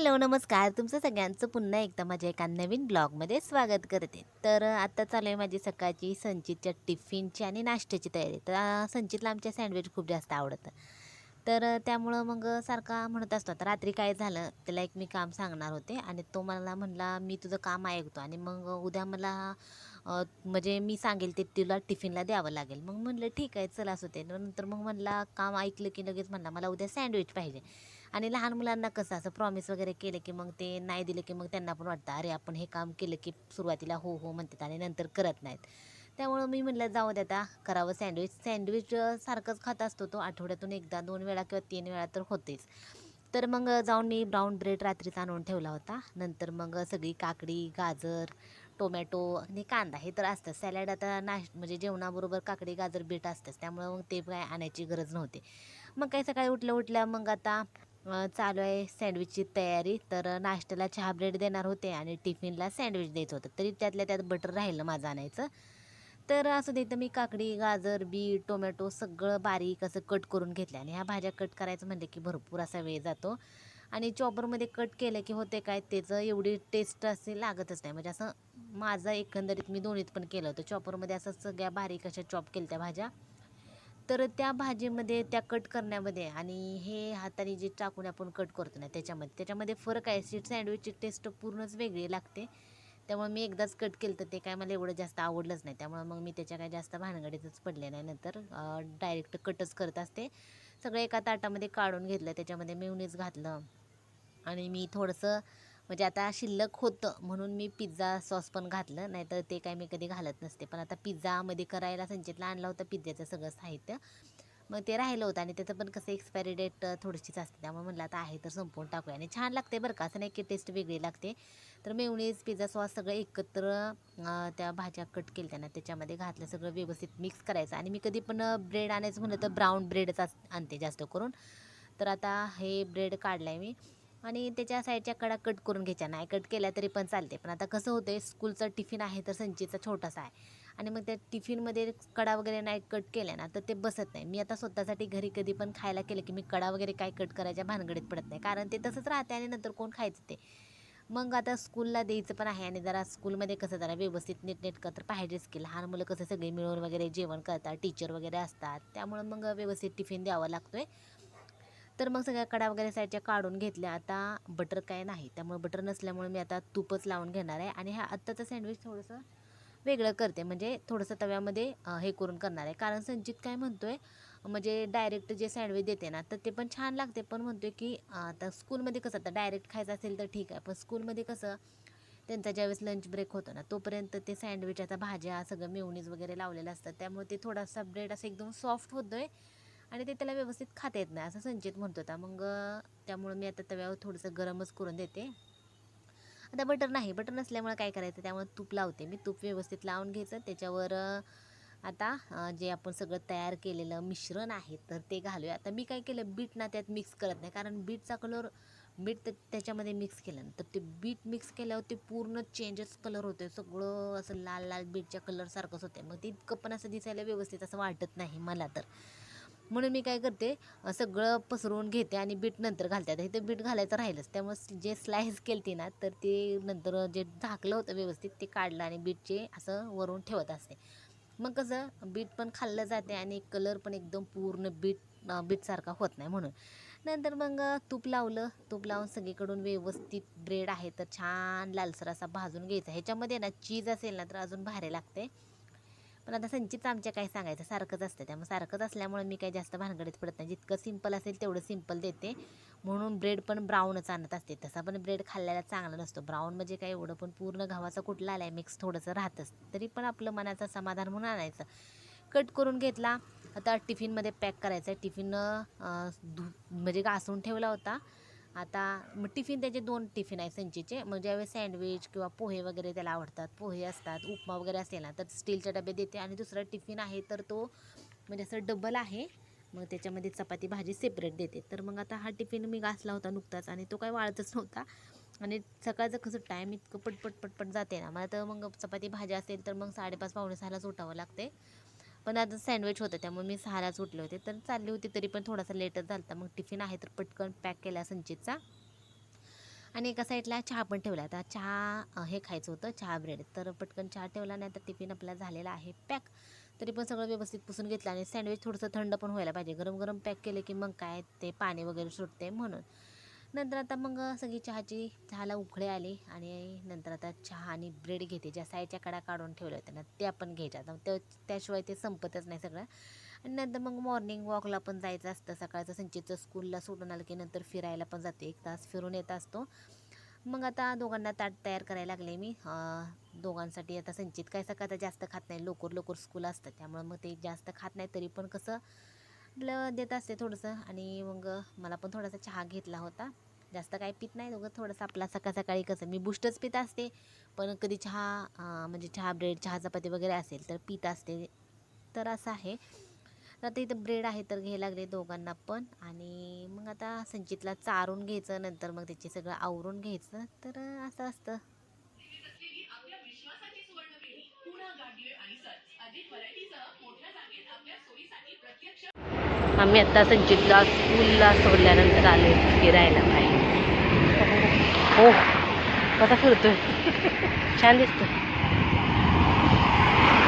Hello नमस्कार. तुमचं सगळ्यांचं पुन्हा एकदा माझ्या एका नवीन ब्लॉगमध्ये स्वागत करते. तर आत्ता चालू आहे माझी सकाळची संचितच्या टिफिनची आणि नाश्त्याची तयारी. तर संचितला आमच्या सँडविच खूप जास्त आवडतं. तर त्यामुळं मग सारखा म्हणत असतो आता रात्री काय झालं? त्याला एक मी काम सांगणार होते आणि तो मला म्हणला मी तुझं काम ऐकतो आणि मग उद्या मला म्हणजे मी सांगेल ते तुला टिफिनला द्यावं लागेल. मग म्हणलं ठीक आहे चला असं ते. नंतर मग म्हणला काम ऐकलं की लगेच म्हणला मला उद्या सँडविच पाहिजे. आणि लहान मुलांना कसं असं प्रॉमिस वगैरे केलं की मग ते नाही दिलं की मग त्यांना पण वाटतं अरे आपण हे काम केलं की सुरुवातीला हो हो म्हणतात आणि नंतर करत नाहीत. त्यामुळं मी म्हटलं जाऊ दे आता करावं सँडविच सँडविच सारखंच खात असतो तो आठवड्यातून एकदा दोन वेळा किंवा तीन वेळा तर होतेच. तर मग जाऊन मी ब्राऊन ब्रेड रात्रीचा आणून ठेवला होता. नंतर मग सगळी काकडी गाजर टोमॅटो आणि कांदा हे तर असतं सॅलॅड आता नाश म्हणजे जेवणाबरोबर काकडी गाजर बीट असतंच. त्यामुळं मग ते काय आणायची गरज नव्हती. मग काय सकाळी उठल्या उठल्या मग आता चालू आहे सँडविचची तयारी. तर नाश्त्याला चहा ब्रेड देणार होते आणि टिफिनला सँडविच द्यायचं होतं. तरी त्यातल्या त्यात बटर राहिलं माझं आणायचं. तर असं देतं मी काकडी गाजर बीट टोमॅटो सगळं बारीक असं कट करून घेतलं आणि ह्या भाज्या कट करायचं म्हणलं की भरपूर असा वेळ जातो. आणि चॉपरमध्ये कट केलं की होते काय त्याचं एवढी टेस्ट असे लागतच नाही. म्हणजे असं माझं एकंदरीत मी दोन्हीत पण केलं होतं. चॉपरमध्ये असं सगळ्या बारीक अशा चॉप केल्या त्या भाज्या. तर त्या भाजीमध्ये त्या कट करण्यामध्ये आणि हे हाताने जे टाकून आपण कट करतो ना त्याच्यामध्ये त्याच्यामध्ये फरक आहे. सीट सँडविचची टेस्ट पूर्णच वेगळी लागते. त्यामुळे मी एकदाच कट केलं तर ते काय मला एवढं जास्त आवडलंच नाही. त्यामुळे मग मी त्याच्या काय जास्त भानगडीतच पडले नाही. नंतर डायरेक्ट कटच करत असते. सगळं एका ताटामध्ये काढून घेतलं त्याच्यामध्ये मेवणीच घातलं आणि मी थोडंसं म्हणजे आता शिल्लक होतं म्हणून मी पिझ्झा सॉस पण घातलं नाहीतर ते काय मी कधी घालत नसते. पण आता पिझ्झामध्ये करायला संचितला आणलं होतं पिझ्झाचं सगळं साहित्य. मग ते राहिलं होतं आणि त्याचं पण कसं एक्सपायरी डेट थोडीशीच असते. त्यामुळे म्हणलं आता आहे तर संपवून टाकूया. आणि छान लागते बरं का असं नाही की टेस्ट वेगळी लागते. तर मेवणीज पिझ्झा सॉस सगळं एकत्र त्या भाज्या कट केल्या त्यांना त्याच्यामध्ये घातलं सगळं व्यवस्थित मिक्स करायचं. आणि मी कधी पण ब्रेड आणायचं म्हणलं तर ब्राऊन ब्रेडच आणते जास्त करून. तर आता हे ब्रेड काढलं आहे मी. आणि त्याच्या साईडच्या कडा कट करून घ्यायच्या नाही. कट केल्या तरी पण चालते पण आता कसं होतं स्कूलचं टिफिन आहे तर संचीचा छोटासा आहे. आणि मग त्या टिफिनमध्ये कडा वगैरे नाही कट केल्या ना तर ते बसत नाही. मी आता स्वतःसाठी घरी कधी पण खायला केलं की मी कडा वगैरे काय कट करायच्या भानगडीत पडत नाही. कारण ते तसंच राहते आणि नंतर कोण खायचं ते. मग आता स्कूलला द्यायचं पण आहे आणि जरा स्कूलमध्ये कसं जरा व्यवस्थित नीटनेटकं तर पाहिजेच की लहान मुलं कसं सगळे मिळून वगैरे जेवण करतात टीचर वगैरे असतात. त्यामुळं मग व्यवस्थित टिफिन द्यावा आहे तर मग सगळ्या कडा वगैरे साईडच्या काढून घेतल्या. आता बटर काय नाही. त्यामुळे बटर नसल्यामुळे मी आता तूपच लावून घेणार आहे. आणि ह्या आत्ताचं सँडविच थोडंसं वेगळं करते. म्हणजे थोडंसं तव्यामध्ये हे करून करणार आहे. कारण संचित काय म्हणतो आहे म्हणजे डायरेक्ट जे सँडविच देते ना तर ते पण छान लागते. पण म्हणतो आहे की आता स्कूलमध्ये कसं आता डायरेक्ट खायचं असेल तर ठीक आहे. पण स्कूलमध्ये कसं त्यांचा ज्यावेळेस लंच ब्रेक होतो ना तोपर्यंत ते सँडविच आता भाज्या सगळं मेवणीज वगैरे लावलेलं असतात त्यामुळे ते थोडासा ब्रेड असं एकदम सॉफ्ट होतो आहे आणि ते त्याला व्यवस्थित खाता येत नाही असं संचित म्हणत होता. मग त्यामुळं मी आता तव्यावर थोडंसं गरमच करून देते. आता बटर नाही बटर नसल्यामुळे काय करायचं? त्यामुळे तूप लावते मी. तूप व्यवस्थित लावून घ्यायचं. त्याच्यावर आता जे आपण सगळं तयार केलेलं मिश्रण आहे तर ते घालूया. आता मी काय केलं बीट ना त्यात मिक्स करत नाही. कारण बीटचा कलर बीट तर त्याच्यामध्ये मिक्स केलं तर ते बीट मिक्स केल्यावर ते पूर्ण चेंजेस कलर होते सगळं असं लाल लाल बीटच्या कलरसारखंच होते मग ते इतकं पण असं दिसायला व्यवस्थित असं वाटत नाही मला तर. म्हणून मी काय करते सगळं पसरवून घेते आणि बीट नंतर घालते. आता इथं बीट घालायचं राहिलंच. त्यामुळे जे स्लाईस केलती ना तर ते नंतर जे झाकलं होतं व्यवस्थित ते काढलं आणि बीटचे असं वरून ठेवत असते. मग कसं बीट पण खाल्लं जाते आणि कलर पण एकदम पूर्ण बीट बीटसारखा होत नाही म्हणून. नंतर मग तूप लावलं. तूप लावून सगळीकडून व्यवस्थित ब्रेड आहे तर छान लालसर असा भाजून घ्यायचा. ह्याच्यामध्ये ना चीज असेल ना तर अजून भारी लागते. पण आता संचित आमच्या काय सांगायचं सारखंच असतं. त्यामुळे सारखंच असल्यामुळे मी काही जास्त भानगडीत पडत नाही. जितकं सिंपल असेल तेवढं सिंपल देते. म्हणून ब्रेड पण ब्राऊनच आणत असते. तसा पण ब्रेड खाल्ल्याला चांगला नसतो. ब्राऊन म्हणजे काय एवढं पण पूर्ण गव्हाचा कुठला आलाय मिक्स थोडंसं राहतंच. तरी पण आपलं मनाचं समाधान म्हणून आणायचं. कट करून घेतला. आता टिफिनमध्ये पॅक करायचं आहे टिफिन धु म्हणजे घासून ठेवला होता. आता मग टिफिन त्याचे दोन टिफिन आहे संचीचे. मग म्हणजे ज्यावेळेस सँडविच किंवा पोहे वगैरे त्याला आवडतात. पोहे असतात उपमा वगैरे असेल ना तर स्टीलच्या डबे देते. आणि दुसरा टिफिन आहे तर तो म्हणजे असं डबल आहे. मग त्याच्यामध्ये चपाती भाजी सेपरेट देते. तर मग आता हा टिफिन मी घासला होता नुकताच आणि तो काय वाळतच नव्हता. आणि सकाळचं कसं टाईम इतकं पटपट पटपट जाते ना. मला तर मग चपाती भाजी असेल तर मग साडेपाच पावणे सहालाच उठावं लागते. पण आता सँडविच होतं त्यामुळे मी सहालाच उठले होते. तर चालली होती तरी पण थोडासा लेटच झाला होता. मग टिफिन आहे तर पटकन पॅक केला संचितचा. आणि एका साईडला चहा पण ठेवला. आता चहा हे खायचं होतं चहा ब्रेड तर पटकन चहा ठेवला नाही तर टिफिन आपला झालेला आहे. पॅक. तरी पण सगळं व्यवस्थित पुसून घेतलं आणि सँडविच थोडंसं थंड पण व्हायला पाहिजे. गरम गरम पॅक केले की मग काय ते पाणी वगैरे सुटते म्हणून. नंतर आता मग सगळी चहाची चहाला उकळे आले आणि नंतर आता चहा आणि ब्रेड घेते. ज्या साईडच्या कडा काढून ठेवल्या होत्या ना त्या पण घ्यायच्या. आता त्या त्याशिवाय ते संपतच नाही सगळं. आणि नंतर मग मॉर्निंग वॉकला पण जायचं असतं. सकाळचं संचितचं स्कूलला सोडून आलं की नंतर फिरायला पण जाते. एक तास फिरून येत असतो. मग आता दोघांना ताट तयार करायला लागले मी. दोघांसाठी आता संचित काय सकाळचा जास्त खात नाही. लवकर लवकर स्कूल असतं. त्यामुळं मग ते जास्त खात नाही. तरी पण कसं आपलं देत असते थोडंसं. आणि मग मला पण थोडासा चहा घेतला होता. जास्त काय पित नाही दोघं. थोडंसं आपला सकाळ सकाळी कसं मी बुस्टच पित असते. पण कधी चहा म्हणजे चहा ब्रेड चहा चपाती वगैरे असेल तर पित असते. तर असं आहे. तर आता इथं ब्रेड आहे तर घ्यायला लागले दोघांना पण. आणि मग आता संचितला चारून घ्यायचं. नंतर मग त्याचे सगळं आवरून घ्यायचं. तर असं असतं. आम्ही आता संचितला स्कूलला सोडल्यानंतर आलो फिरायला बाहेर. हो कसा फिरतोय? छान दिसतोय.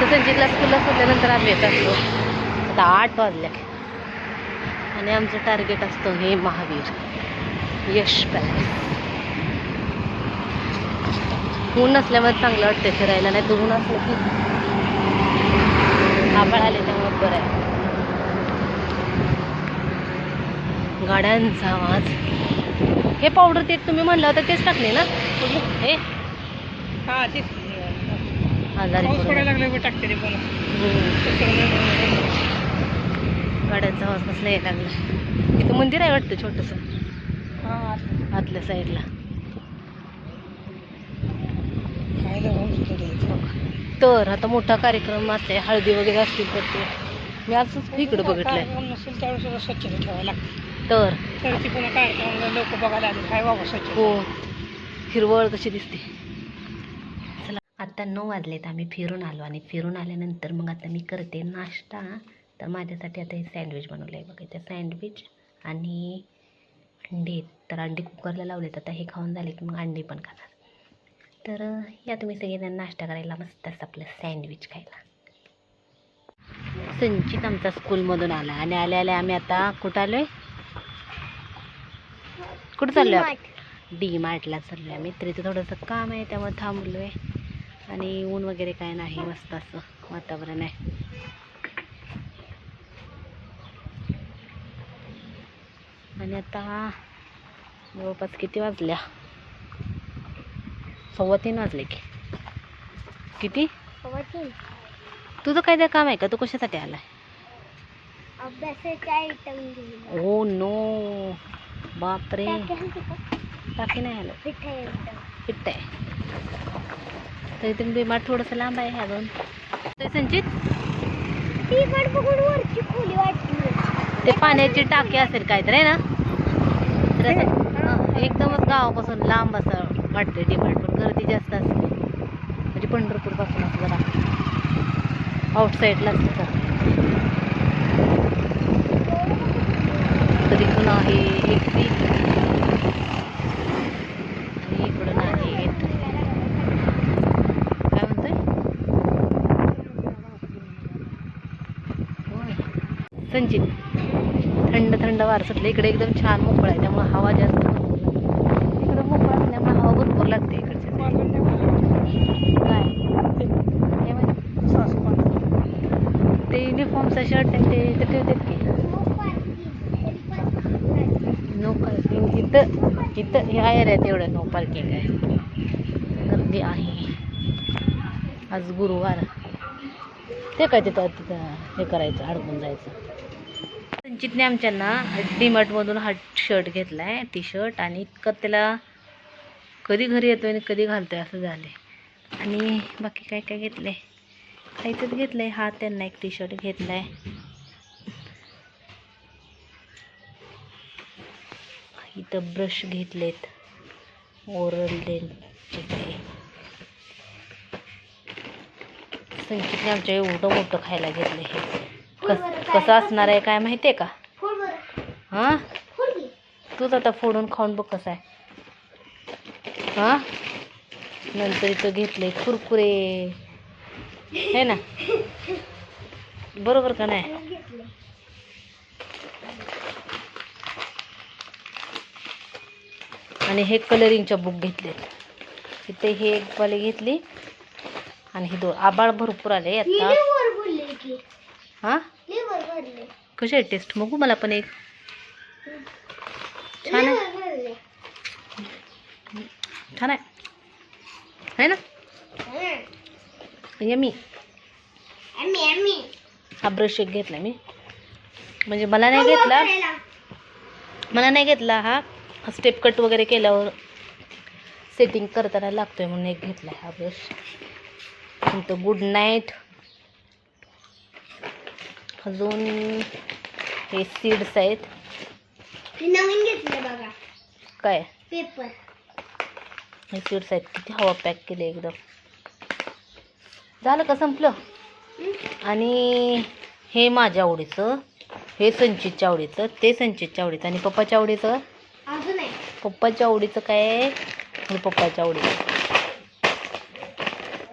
तर संचितला स्कूलला सोडल्यानंतर आम्ही येत असतो. आता आठ वाजल्या आणि आमचं टार्गेट असतो हे महावीर. यश पॅलेस ऊन नसल्यामुळे चांगलं वाटतं फिरायला. नाही तर ऊन असलं की आभाळ आले त्यामुळे बरं आहे. गाड्यांचा आवाज हे पावडर ते तुम्ही म्हणलं होतं तेच टाकले ना हे हा आजारी टाकते. गाड्यांचा आवाज कसला यायला लागला इथं मंदिर आहे वाटतं छोटंसं हा आतल्या साईडला. तर आता मोठा कार्यक्रम असते हळदी वगैरे असतील तर ते मी असंच इकडं बघितलंय स्वच्छता ठेवायला लागते तर. तर ती पुन्हा कार्यक्रमाला लोक बघायला आले. काय बाबा स्वच्छ हो. हिरवळ कशी दिसते. चला आता नऊ वाजलेत. आम्ही फिरून आलो आणि फिरून आल्यानंतर मग आता मी करते नाश्ता. तर माझ्यासाठी आता हे सँडविच बनवलं आहे. बघा इथे सँडविच आणि अंडी. तर अंडी कुकरला लावलेत. आता हे खाऊन झाले की मग अंडी पण खाणार तर या तुम्ही सगळेजण नाश्ता करायला मस्त असं आपलं सँडविच खायला. संचित आमचा स्कूलमधून आला आणि आल्या आल्या आम्ही आता कुठं आलो आहे कुठं चाललो आहे डी मार्टला चाललो आहे आम्ही. तर इथं थोडंसं काम आहे त्यामुळे थांबलो आहे आणि ऊन वगैरे काय नाही मस्त असं वातावरण आहे. आणि आता जवळपास किती वाजल्या? सव्वा तीन वाजले की. किती? तुझं काय ते काम आहे का? तू कशासाठी आलाय? अभ्यासाचे आयटम ओ नो बापरे. टाकी नाही आलं. फिट्ट आहे. तर इथून बिमार थोडंसं लांब आहे अजून ते संचित? ती पाण्याची टाकी असेल काहीतरी आहे ना? तर असं एकदमच गावापासून लांब असं वाटते डिमांड पण गर्दी जास्त असते. म्हणजे पंढरपूरपासून असं जरा आउटसाईडला असतं तर इथून आहे एक्झिट आणि इकडून आहे. काय म्हणतोय? होय. संचित थंड थंड वार सुटलं इकडे एकदम छान मोकळं आहे. त्यामुळे हवा जास्त इकडं मोकळं असल्यामुळे हवा भरपूर लागते इकडच्या. काय. ते युनिफॉर्मचा शर्ट आणि ते ठेवतात की नो पार्किंग इथं इथं ह्या एरियात एवढं नो पार्किंग आहे. गर्दी आहे. आज गुरुवार. ते काय तिथं तिथं हे करायचं अडकून जायचं. संचितने आमच्यांना डीमार्टमधून हा शर्ट घेतला आहे टी शर्ट आणि इतकं त्याला कधी घरी येतोय आणि कधी घालतोय असं झालं आणि बाकी काय काय घेतलं आहे काहीतरी घेतलं आहे हा त्यांना एक टी शर्ट घेतला आहे इथं ब्रश घेतलेत. ओरल डेनचे ते संचितने आमच्या एवढं मोठं खायला घेतलं हे. कस कसं असणार आहे काय माहिती आहे का हां. तूच आता फोडून खाऊन बघ कसं आहे. हा? नंतर इथं घेतले कुरकुरे. है ना? बरोबर का नाही घेतले आणि हे कलरिंगच्या बुक घेतलेत. इथे हे एक वाले घेतली आणि हे दोन. आबाळ भरपूर आले आता. हा? कशी आहे टेस्ट बघू मला पण एक. छान आहे. छान आहे. है ना? यमी. हा ब्रश एक घेतला मी. म्हणजे मला नाही घेतला. मला नाही घेतला हा. स्टेप कट वगैरे केल्यावर सेटिंग करताना लागतोय म्हणून एक घेतला हा ब्रश नंतर गुड नाईट अजून हे सीड्स आहेत. नवीन घेतले बघा. काय? पेपर हे सीड्स आहेत. किती हवा पॅक केले एकदम. झालं का संपलं? आणि हे माझ्या आवडीचं हे संचितच्या आवडीचं ते संचितच्या आवडीचं आणि पप्पाच्या आवडीचं? अजून आहे पप्पाच्या आवडीचं काय? आहे पप्पाच्या आवडीचं.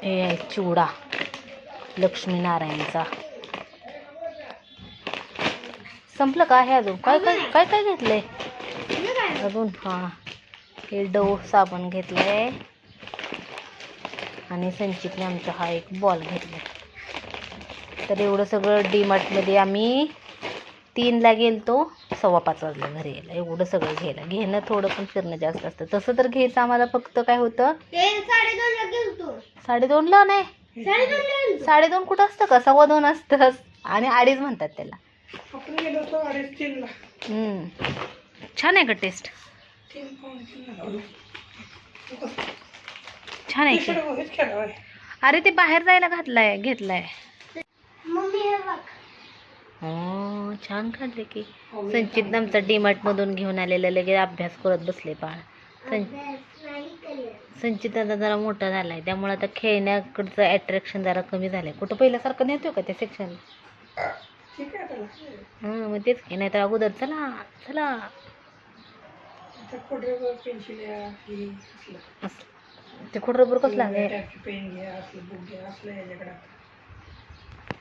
हे आहे चिवडा. लक्ष्मीनारायणचा. संपलं का हे अजून? काय काय काय काय घेतलंय? अजून हां. हे डव साबण घेतलंय. आणि संचितने आमचा हा एक बॉल घेतलाय. तर एवढं सगळं डी मार्टमध्ये आम्ही तीनला गेलतो. सव्वा पाच वाजला घरी यायला. एवढं सगळं घ्यायला. घेणं थोडं पण फिरणं जास्त असतं. तसं तर घ्यायचं आम्हाला फक्त काय होतं? ते. साडेदोनला नाही? साडेदोन कुठं असतं का? सव्वा दोन असतं. आणि अडीच म्हणतात त्याला. छान आहे का टेस्ट? छान आहे. अरे ते बाहेर जायला घातलाय घेतलाय. मम्मी हे हो छान काढले की. संचित आमचा डीमार्ट मधून घेऊन आलेला लगेच अभ्यास करत बसले बाळ. संचित आता जरा मोठा झालाय त्यामुळे आता खेळण्याकडचं अट्रॅक्शन जरा कमी झालंय. कुठं पहिल्यासारखं नेतोय का त्या सेक्शन ठीक आहे त्याला हां मग तेच की नाही तर अगोदर चला चला. खोडरबर ही ते खोडं बरं कसलं आहे?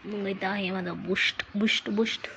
Vamos aguentar a rema da boost, boost.